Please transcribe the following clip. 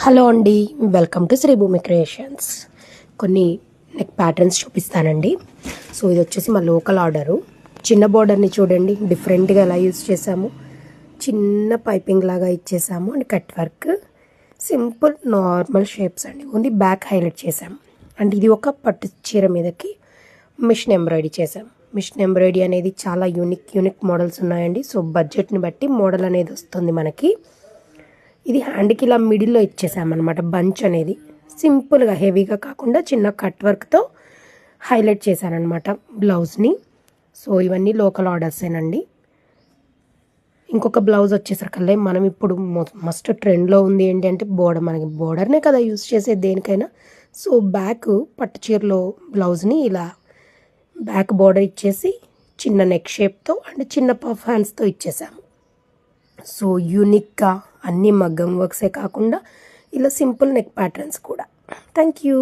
Hello అండి welcome to శ్రీభూమి creations. కొన్ని neck patterns చూపిస్తానండి. సో ఇది వచ్చేసి మా లోకల్ ఆర్డరు. చిన్న బోర్డర్ని చూడండి డిఫరెంట్గా ఎలా యూజ్ చేసాము చిన్న పైపింగ్ లాగా ఇచ్చేసాము and cut work. Simple normal shapes అండి. ఓన్లీ బ్యాక్ హైలైట్ చేసాము అండ్ ఇది ఒక పట్టు చీర మీదకి మిషన్ ఎంబ్రాయిడరీ చేసాం మిషన్ ఎంబ్రాయిడరీ అనేది చాలా యూనిక్ యూనిక్ మోడల్స్ ఉన్నాయండి. సో బడ్జెట్ని బట్టి మోడల్ అనేది వస్తుంది మనకి. ఇది హ్యాండ్కి ఇలా మిడిల్లో ఇచ్చేసామన్నమాట బంచ్ అనేది. సింపుల్గా హెవీగా కాకుండా చిన్న కట్ వర్క్తో హైలైట్ చేశానమాట బ్లౌజ్ని సో ఇవన్నీ లోకల్ ఆర్డర్సేనండి ఇంకొక బ్లౌజ్ వచ్చేసరికల్లా మనం ఇప్పుడు మస్ట్ ట్రెండ్లో ఉంది ఏంటి అంటే బోర్డర్ మనకి బోర్డర్నే కదా యూస్ చేసేది దేనికైనా. సో బ్యాక్ పట్టు చీరలో బ్లౌజ్ని ఇలా బ్యాక్ బోర్డర్ ఇచ్చేసి చిన్న నెక్ షేప్తో అండ్ చిన్న పఫ్ హ్యాండ్స్తో ఇచ్చేసాము. సో యూనిక్గా అన్ని మగ్గం వర్క్సే కాకుండా ఇలా సింపుల్ నెక్ ప్యాటర్న్స్ కూడా. Thank you